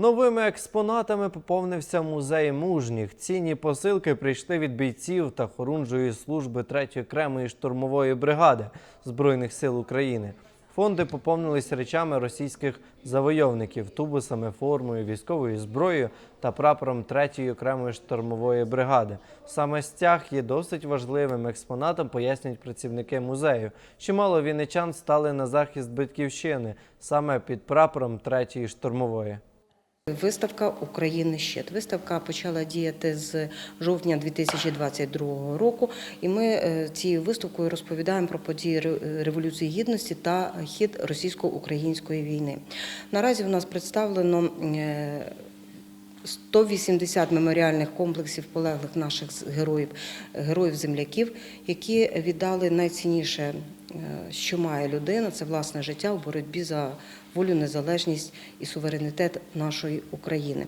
Новими експонатами поповнився музей мужніх. Цінні посилки прийшли від бійців та хорунжої служби 3-ї окремої штурмової бригади Збройних сил України. Фонди поповнились речами російських завойовників, тубусами, формою, військовою зброєю та прапором 3-ї окремої штурмової бригади. Саме стяг є досить важливим експонатом, пояснюють працівники музею. Чимало вінничан стали на захист батьківщини саме під прапором 3-ї штурмової. Виставка України щит. Виставка почала діяти з жовтня 2022 року, і ми е, цією виставкою розповідаємо про події Революції Гідності та хід російсько-української війни. Наразі в нас представлено е, 180 меморіальних комплексів полеглих наших героїв, героїв-земляків, які віддали найцінніше, е, що має людина, це власне життя в боротьбі за волю, незалежність і суверенітет нашої України.